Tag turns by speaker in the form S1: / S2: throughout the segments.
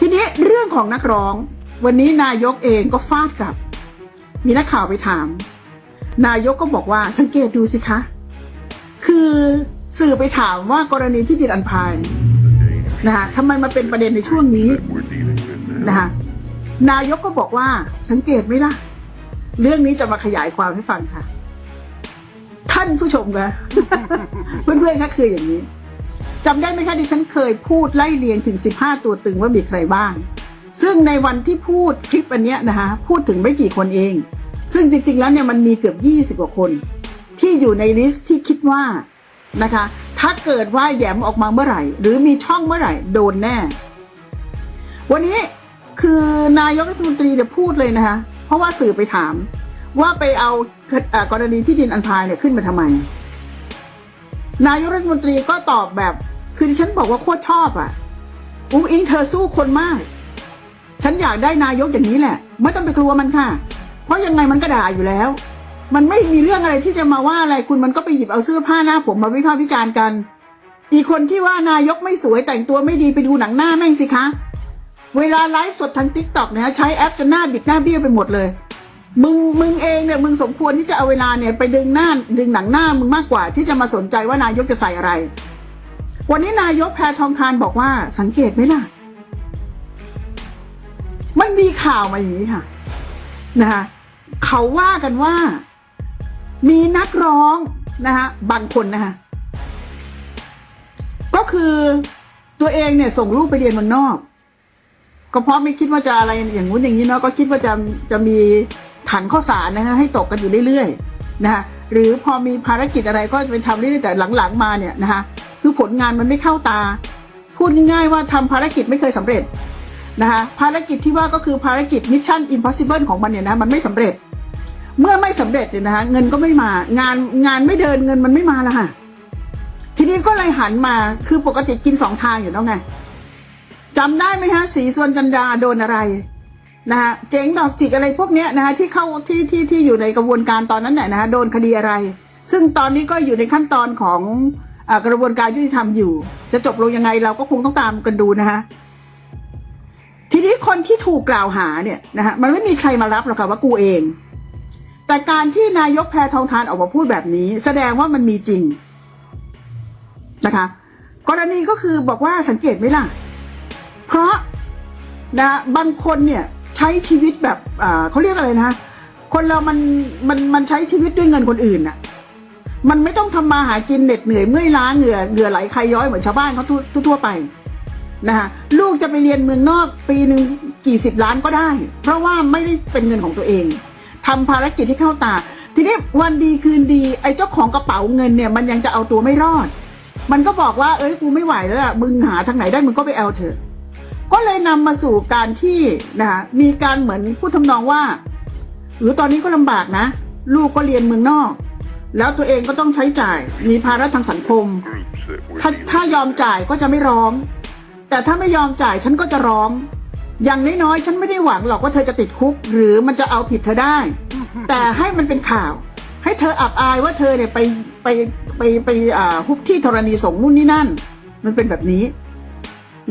S1: ทีนี้เรื่องของนักร้อง วันนี้นายกเองก็ฟาดกลับ มีนักข่าวไปถาม นายกก็บอกว่าสังเกตดูสิคะ คือสื่อไปถามว่ากรณีที่ดินอันพายนะคะทำไมมาเป็นประเด็นในช่วงนี้นะคะนายกก็บอกว่าสังเกตไหมล่ะ เรื่องนี้จะมาขยายความให้ฟังค่ะ ท่านผู้ชมคะเพื่อนๆคะคืออย่างนี้ จำได้ไหมคะดิฉันเคยพูดไล่เรียงถึง 15 ตัวตึงว่ามีใครบ้าง ซึ่งในวันที่พูดคลิปอันเนี้ยนะคะพูดถึงไม่กี่คนเอง ซึ่งจริงๆแล้วเนี่ยมันมีเกือบ 20 กว่าคน ที่อยู่ในลิสต์ที่คิดว่านะคะถ้าเกิดว่าแยมออกมาเมื่อไหร่ หรือมีช่องเมื่อไหร่โดนแน่ วันนี้คือนายกรัฐมนตรีเนี่ยพูดเลยนะคะเพราะว่าสื่อไปถาม ว่าไปเอากรณีที่ดินอันพายเนี่ยขึ้นมาทำไม นายกรัฐมนตรีก็ตอบแบบคือฉันบอกว่าโคตรชอบอะ่ะอุ้งอิงเธอสู้คนมาก ฉันอยากได้นายกอย่างนี้แหละ ไม่ต้องไปกลัวมันค่ะ เพราะยังไงมันก็ด่าอยู่แล้ว มันไม่มีเรื่องอะไรที่จะมาว่าอะไรคุณมันก็ไปหยิบเอาเสื้อผ้าหน้าผมมาวิพากษ์วิจารณ์กัน อีกคนที่ว่านายกไม่สวยแต่งตัวไม่ดีไปดูหนังหน้าแม่งสิคะ เวลาไลฟ์สดทางทิกต็อกเนี่ยใช้แอปจนหน้าบิดหน้าเบี้ยวไปหมดเลย มึงมึงเองเนี่ยมึงสมควรที่จะเอาเวลาเนี่ยไปดึงหน้าดึงหนังหน้ามึงมากกว่า ที่จะมาสนใจว่านายกจะใส่อะไร วันนี้นายกแพทองทานบอกว่าสังเกตไหมล่ะ มันมีข่าวมาอย่างนี้ค่ะนะคะเขาว่ากันว่า มีนักร้องนะคะบางคนนะคะก็คือตัวเองเนี่ยส่งลูกไปเรียนเมืองนอก ก็เพราะไม่คิดว่าจะอะไรอย่างงู้นอย่างนี้เนาะก็คิดว่าจะจะมี ถังข้าวสารนะฮะให้ตกกันอยู่เรื่อยๆนะฮะหรือพอมีภารกิจอะไรก็ไปทำเรื่อยๆแต่หลังๆมาเนี่ยนะคะคือผลงานมันไม่เข้าตา พูดง่ายๆว่าทำภารกิจไม่เคยสำเร็จนะคะภารกิจที่ว่าก็คือภารกิจมิชชั่นอิมพอสิเบิลของมันเนี่ยนะมันไม่สำเร็จ เมื่อไม่สำเร็จเนี่ยนะคะเงินก็ไม่มางานงานไม่เดินเงินมันไม่มาละค่ะทีนี้ก็เลยหันมาคือปกติกินสองทางอยู่แล้วไงจำได้ไหมฮะสีส่วนจันดาโดนอะไร นะฮะเจ๋งดอกจิกอะไรพวกเนี้ยนะฮะที่เข้าที่ที่ที่อยู่ในกระบวนการตอนนั้นเนี่ยนะฮะโดนคดีอะไร ซึ่งตอนนี้ก็อยู่ในขั้นตอนของอกระบวนการยุติธรรมอยู่ จะจบลงยังไงเราก็คงต้องตามกันดูนะฮะทีนี้คนที่ถูกกล่าวหาเนี่ยนะฮะมันไม่มีใครมารับหรอกค่ะว่ากูเอง แต่การที่นายกแพทองทานออกมาพูดแบบนี้ แสดงว่ามันมีจริงนะคะ กรณีก็คือบอกว่าสังเกตไหมล่ะ เพราะนะบางคนเนี่ย ใช้ชีวิตแบบเขาเรียกอะไรนะ คนเรามันมันมันใช้ชีวิตด้วยเงินคนอื่นน่ะมันไม่ต้องทำมาหากินเหน็ดเหนื่อยเมื่อยล้าเหงื่อเหงื่อไหลใครย้อยเหมือนชาวบ้านเขาทั่วทั่วไปนะคะลูกจะไปเรียนเมืองนอกปีหนึ่งกี่สิบล้านก็ได้ เพราะว่าไม่ได้เป็นเงินของตัวเองทำภารกิจที่เข้าตา ทีนี้วันดีคืนดีไอ้เจ้าของกระเป๋าเงินเนี่ย มันยังจะเอาตัวไม่รอด มันก็บอกว่าเอ้ยกูไม่ไหวแล้วล่ะมึงหาทางไหนได้มึงก็ไปเอาเถอะ ก็เลยนำมาสู่การที่นะคะมีการเหมือนพูดทำนองว่าหรือตอนนี้ก็ลำบากนะ ลูกก็เรียนเมืองนอก แล้วตัวเองก็ต้องใช้จ่ายมีภาระทางสังคม ถ้าถ้ายอมจ่ายก็จะไม่ร้อง แต่ถ้าไม่ยอมจ่ายฉันก็จะร้อง อย่างน้อยๆฉันไม่ได้หวังหรอกว่าเธอจะติดคุก หรือมันจะเอาผิดเธอได้ แต่ให้มันเป็นข่าว ให้เธออับอายว่าเธอเนี่ยไปไปไปไปอ่าฮุบที่ธรณีสงนู่นนี่นั่น มันเป็นแบบนี้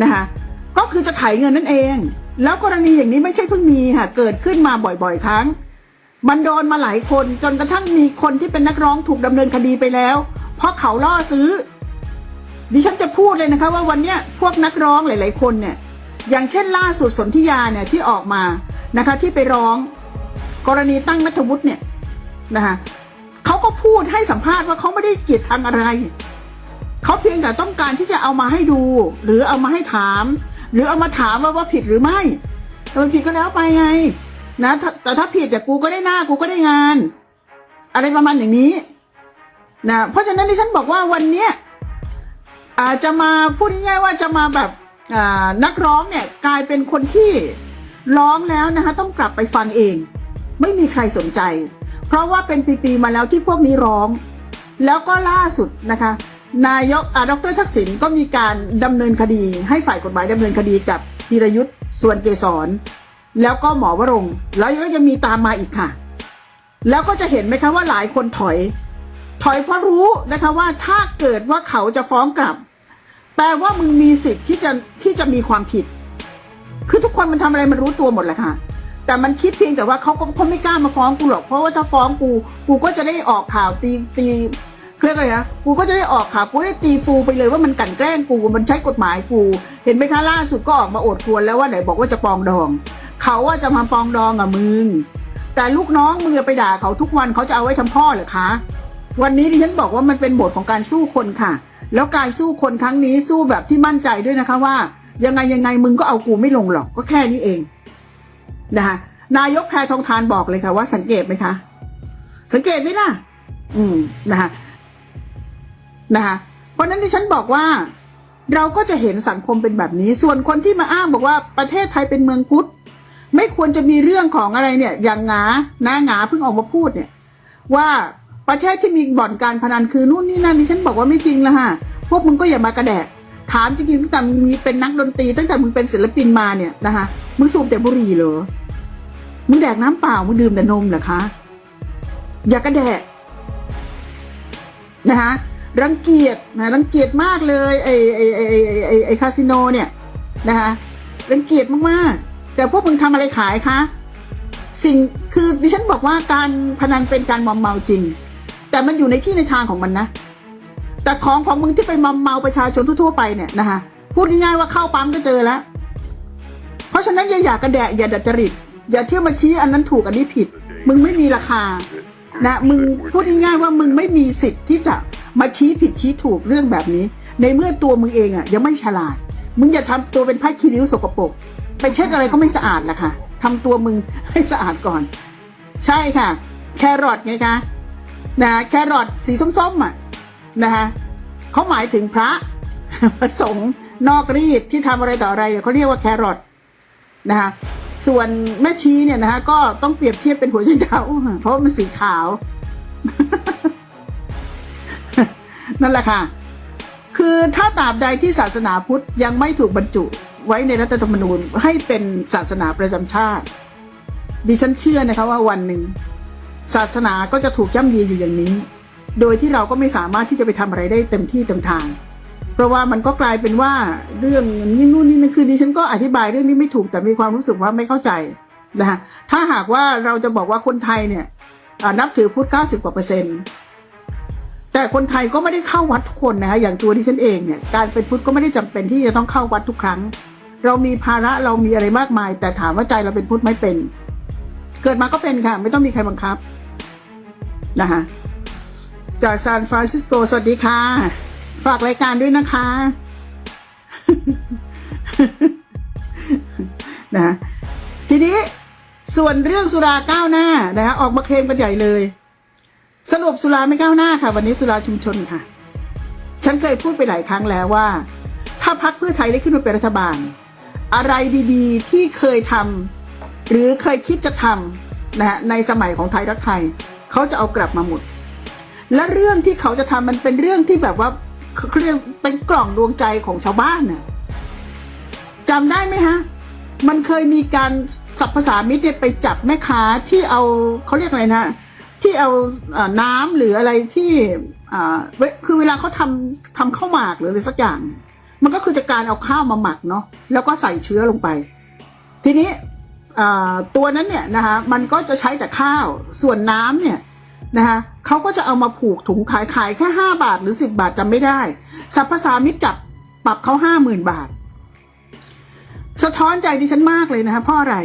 S1: นะคะ ก็คือจะไถเงินนั่นเอง แล้วกรณีอย่างนี้ไม่ใช่เพิ่งมีค่ะเกิดขึ้นมาบ่อยๆ ครั้ง มันโดนมาหลายคนจนกระทั่งมีคนที่เป็นนักร้องถูกดำเนินคดีไปแล้ว เพราะเขาล่อซื้อ ดิฉันจะพูดเลยนะคะว่าวันนี้พวกนักร้องหลาย ๆ คนเนี่ย อย่างเช่นล่าสุดสนธิยาเนี่ยที่ออกมานะคะ ที่ไปร้อง กรณีตั้งนัทวุฒิเนี่ยนะคะเขาก็พูดให้สัมภาษณ์ว่าเขาไม่ได้เกลียดชังอะไรเขาเพียงแต่ต้องการที่จะเอามาให้ดู หรือเอามาให้ถาม หรือเอามาถามว่าว่าผิดหรือไม่ถ้ามันผิดก็แล้วไปไง นะแต่ถ้าผิดแต่กูก็ได้หน้ากูก็ได้งาน อะไรประมาณอย่างนี้นะเพราะฉะนั้นที่ฉันบอกว่าวันเนี้ยอาจจะมาพูดง่ายๆว่าจะมาแบบอ่านักร้องเนี่ยกลายเป็นคนที่ร้องแล้วนะคะต้องกลับไปฟังเอง ไม่มีใครสนใจ เพราะว่าเป็นปีๆมาแล้วที่พวกนี้ร้อง แล้วก็ล่าสุดนะคะ นายกอาดรทักษิณก็มีการดำเนินคดีให้ฝ่ายกฎหมายดำเนินคดีกับธีรยุทธ์ส่วนเกษรแล้วก็หมอวรงแล้วก็ยังมีตามมาอีกค่ะ แล้วก็จะเห็นไหมคะว่าหลายคนถอย ถอยเพราะรู้นะคะว่าถ้าเกิดว่าเขาจะฟ้องกลับ แปลว่ามึงมีสิทธิ์ที่จะที่จะมีความผิด คือทุกคนมันทำอะไรมันรู้ตัวหมดแหละค่ะ แต่มันคิดเพียงแต่ว่าเขาก็เขาไม่กล้ามาฟ้องกูหรอกเพราะว่าถ้าฟ้องกู กูก็จะได้ออกข่าวตีตี เรียกอะไรนะกูก็จะได้ออกข่าวกูได้ตีฟูไปเลยว่ามันกั่นแกล้งกูมันใช้กฎหมายกู เห็นไหมคะล่าสุดก็ออกมาโอดครวรแล้วว่าไหนบอกว่าจะปองดอง เขาว่าจะมาปองดองกับมึง แต่ลูกน้องมึงไปด่าเขาทุกวันเขาจะเอาไว้ทำพ่อเหรอคะ วันนี้ดิฉันบอกว่ามันเป็นบทของการสู้คนค่ะ แล้วการสู้คนครั้งนี้สู้แบบที่มั่นใจด้วยนะคะว่า ยังไงยังไงมึงก็เอากูไม่ลงหรอกก็แค่นี้เองนะคะนายกแพทองทานบอกเลยค่ะว่าสังเกตไหมคะ สังเกตไหมล่ะ อืมนะคะ นะคะเพราะฉะนั้นที่ฉันบอกว่า เราก็จะเห็นสังคมเป็นแบบนี้ ส่วนคนที่มาอ้างบอกว่าประเทศไทยเป็นเมืองพุทธไม่ควรจะมีเรื่องของอะไรเนี่ย อย่างหงาหน้าหงาเพิ่งออกมาพูดเนี่ย ว่าประเทศที่มีบ่อนการพนันคือนู่นนี่นั่นนี่ฉันบอกว่าไม่จริงละฮะพวกมึงก็อย่ามากระแดะถามจริงๆตั้งแต่มึงมีเป็นนักดนตรีตั้งแต่มึงเป็นศิลปินมาเนี่ยนะคะมึงสูบแต่บุหรี่เหรอมึงแดกน้ำเปล่ามึงดื่มแต่นมเหรอคะ อย่ากระแดะนะคะ รังเกียจนะรังเกียจมากเลยไอไอไอไอไอไอคาสิโนเนี่ยนะคะรังเกียจมากๆ แต่พวกมึงทำอะไรขายคะสิ่งคือดิฉันบอกว่าการพนันเป็นการมอมเมาจริง แต่มันอยู่ในที่ในทางของมันนะ แต่ของของมึงที่ไปมอมเมาประชาชนทั่วๆไปเนี่ยนะคะพูดง่ายๆว่าเข้าปั๊มก็เจอแล้ว เพราะฉะนั้นอย่าอยากกระแดะอย่าดัดจริตอย่าเที่ยวมาชี้อันนั้นถูกอันนี้ผิด มึงไม่มีราคานะมึงพูดง่ายๆว่ามึงไม่มีสิทธิ์ที่จะ มาชี้ผิดชี้ถูกเรื่องแบบนี้ ในเมื่อตัวมึงเองอะยังไม่ฉลาด มึงอย่าทำตัวเป็นผ้าคีริ้วสกปรกไปเช็ดอะไรก็ไม่สะอาดละค่ะทำตัวมึงให้สะอาดก่อน ใช่ค่ะ แครอทไงคะนะแครอทสีส้มๆอะนะคะเขาหมายถึงพระประสงค์นอกรีดที่ทำอะไรต่ออะไรเขาเรียกว่าแครอทนะคะส่วนแม่ชีเนี่ยนะคะก็ต้องเปรียบเทียบเป็นหัวใจเท้าเพราะมันสีขาว นั่นแหละค่ะ คือถ้าตราบใดที่ศาสนาพุทธยังไม่ถูกบรรจุไว้ในรัฐธรรมนูญให้เป็นศาสนาประจำชาติ ดิฉันเชื่อนะคะว่าวันหนึ่ง ศาสนาก็จะถูกย่ำยีอยู่อย่างนี้ โดยที่เราก็ไม่สามารถที่จะไปทำอะไรได้เต็มที่เต็มทาง เพราะว่ามันก็กลายเป็นว่าเรื่องนี้นู่นนี่นั่นคือดิฉันก็อธิบายเรื่องนี้ไม่ถูกแต่มีความรู้สึกว่าไม่เข้าใจนะคะถ้าหากว่าเราจะบอกว่าคนไทยเนี่ยนับถือพุทธ90กว่าเปอร์เซ็นต์ แต่คนไทยก็ไม่ได้เข้าวัดทุกคนนะคะอย่างตัวดิฉันเองเนี่ยการเป็นพุทธก็ไม่ได้จำเป็นที่จะต้องเข้าวัดทุกครั้ง เรามีภาระเรามีอะไรมากมาย แต่ถามว่าใจเราเป็นพุทธไม่เป็น เกิดมาก็เป็นค่ะ ไม่ต้องมีใครบังคับนะคะจากซานฟรานซิสโกสวัสดีค่ะ ฝากรายการด้วยนะคะนะทีนี้ส่วนเรื่องสุราก้าวหน้านะคะออกมาเคลมกันใหญ่เลย สรุปสุราไม่ก้าวหน้าค่ะ วันนี้สุราชุมชนค่ะ ฉันเคยพูดไปหลายครั้งแล้วว่า ถ้าพักเพื่อไทยได้ขึ้นมาเป็นรัฐบาล อะไรดีๆ ที่เคยทำหรือเคยคิดจะทำนะฮะในสมัยของไทยรักไทย เขาจะเอากลับมาหมด และเรื่องที่เขาจะทำมันเป็นเรื่องที่แบบว่าเรียกเป็นกล่องดวงใจของชาวบ้านน่ะจำได้ไหมฮะมันเคยมีการสับภาษามิตรเตียไปจับแม่ค้าที่เอาเขาเรียกอะไรนะ ที่เอาอาน้ำหรืออะไรที่อ่าเวคือเวลาเขาทำทำข้าวหมากหรืออะไรสักอย่าง มันก็คือจะการเอาข้าวมาหมักเนาะแล้วก็ใส่เชื้อลงไป ทีนี้อ่าตัวนั้นเนี่ยนะคะมันก็จะใช้แต่ข้าวส่วนน้ำเนี่ยนะคะเขาก็จะเอามาผูกถุงขายขายแค่ห้าบาทหรือสิบาทจำไม่ได้สัพพสามิตจับปรับเขาห้าหมื่นบาท สะท้อนใจดิฉันมากเลยนะคะเพราะอะไร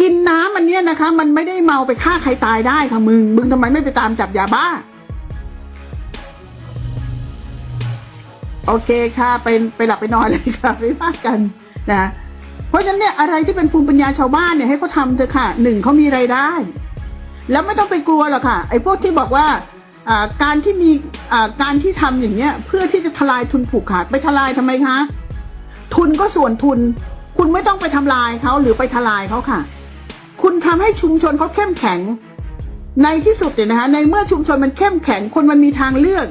S1: กินน้ำอันเนี้ยนะคะ มันไม่ได้เมาไปฆ่าใครตายได้ค่ะมึง มึงทำไมไม่ไปตามจับยาบ้า โอเคค่ะไปไปหลับไปนอนเลยค่ะไม่ว่ากันนะเพราะฉะนั้นเนี่ยอะไรที่เป็นภูมิปัญญาชาวบ้านเนี่ยให้เขาทำเถอะค่ะหนึ่งเขามีไรายได้ แล้วไม่ต้องไปกลัวหรอกค่ะ ไอ้พวกที่บอกว่าการที่มีการที่ทำอย่างเงี้ย เพื่อที่จะทลายทุนผูกขาดไปทลายทำไมคะ ทุนก็ส่วนทุน คุณไม่ต้องไปทำลายเขาหรือไปทลายเขาค่ะ คุณทำให้ชุมชนเขาเข้มแข็ง ในที่สุดเนี่ยนะคะในเมื่อชุมชนมันเข้มแข็ง คนมันมีทางเลือก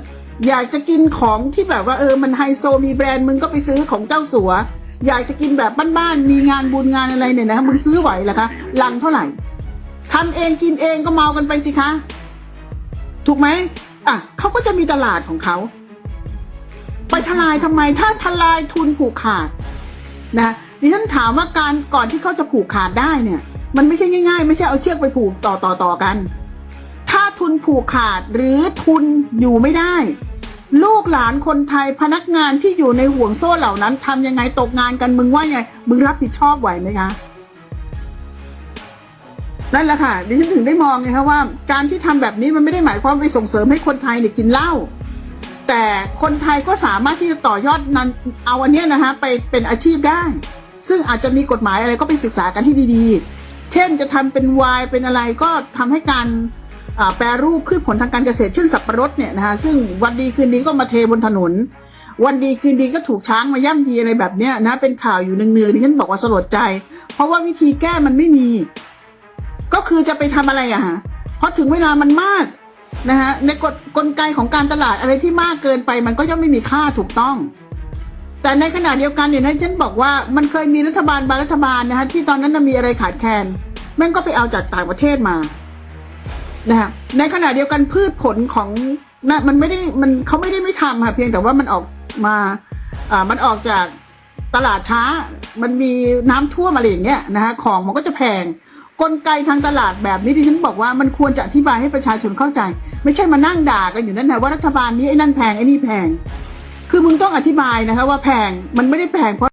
S1: อยากจะกินของที่แบบว่าเออมันไฮโซมีแบรนด์มึงก็ไปซื้อของเจ้าสัว อยากจะกินแบบบ้านๆมีงานบุญงานอะไรเนี่ยนะคะมึงซื้อไหวเหรอคะลังเท่าไหร่ทำเองกินเองก็เมากันไปสิคะถูกไหมอะเขาก็จะมีตลาดของเขา ไปทลายทำไม ถ้าทลายทุนผูกขาดนะดิฉันถามว่าการก่อนที่เขาจะผูกขาดได้เนี่ย มันไม่ใช่ง่ายๆ ไม่ใช่เอาเชือกไปผูกต่อต่อต่อกัน ถ้าทุนผูกขาดหรือทุนอยู่ไม่ได้ ลูกหลานคนไทยพนักงานที่อยู่ในห่วงโซ่เหล่านั้นทำยังไงตกงานกันมึงว่าไงมึงรับผิดชอบไหวไหมคะนั่นแหละค่ะดิฉันถึงได้มองไงคะว่า การที่ทำแบบนี้มันไม่ได้หมายความไปส่งเสริมให้คนไทยเนี่ยกินเหล้าแต่คนไทยก็สามารถที่จะต่อยอดนั้นเอาอันเนี้ยนะคะไปเป็นอาชีพได้ ซึ่งอาจจะมีกฎหมายอะไรก็ไปศึกษากันให้ดีๆ เช่นจะทำเป็นวน์เป็นอะไรก็ทำให้การแปรรูปพืชผลทางการเกษตรเช่นสับปะรดเนี่ยนะคะซึ่งวันดีคืนดีก็มาเทบนถนน วันดีคืนดีก็ถูกช้างมาย่ำยีอะไรแบบเนี้ยนะเป็นข่าวอยู่เนืองๆดิฉันบอกว่าสลดใจ เพราะว่าวิธีแก้มันไม่มี ก็คือจะไปทำอะไรอะฮะเพราะถึงเวลามันมากนะฮะในกฎกลไกของการตลาดอะไรที่มากเกินไป มันก็ย่อมไม่มีค่าถูกต้อง แต่ในขณะเดียวกันเนี่ยนะฉันบอกว่ามันเคยมีรัฐบาลบางรัฐบาลนะฮะที่ตอนนั้นนมีอะไรขาดแคลนแม่งก็ไปเอาจากต่างประเทศมานะฮะในขณะเดียวกันพืชผลของนะมันไม่ได้มันเขาไม่ได้ไม่ทำค่ะเพียงแต่ว่ามันออกมาอ่ามันออกจากตลาดช้า มันมีน้ำท่วมอะไรอย่างเงี้ยนะฮะของมันก็จะแพงกลไกทางตลาดแบบนี้ที่ฉันบอกว่ามันควรจะอธิบายให้ประชาชนเข้าใจ ไม่ใช่มานั่งด่ากันอยู่นั่นนะว่ารัฐบาลนี้ไอ้นั่นแพงไอ้นี่แพง คือมึงต้องอธิบายนะคะว่าแพงมันไม่ได้แพงเพราะ